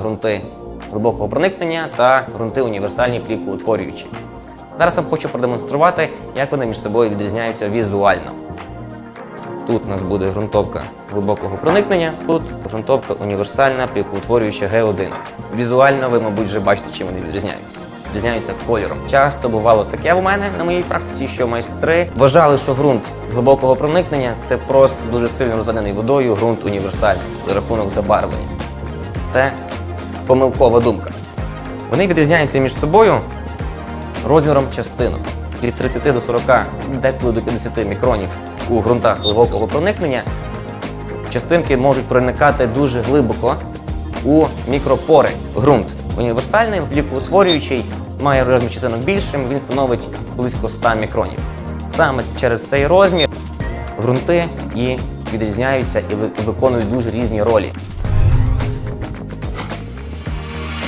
ґрунти глибокого проникнення та ґрунти універсальні плівкоутворюючі. Зараз вам хочу продемонструвати, як вони між собою відрізняються візуально. Тут у нас буде ґрунтовка глибокого проникнення, тут ґрунтовка універсальна плівкоутворююча Г1. Візуально ви, мабуть, вже бачите, чим вони відрізняються. Відрізняються кольором. Часто бувало таке у мене на моїй практиці, що майстри вважали, що ґрунт глибокого проникнення це просто дуже сильно розведений водою ґрунт універсальний за рахунок забарвлення. Це помилкова думка. Вони відрізняються між собою розміром частинок від 30 до 40, деколи до 50 мікронів у ґрунтах глибокого проникнення. Частинки можуть проникати дуже глибоко у мікропори. Ґрунт універсальний, лікоутворюючий, має розмір частинок більшим, він становить близько 100 мікронів. Саме через цей розмір ґрунти і відрізняються і виконують дуже різні ролі.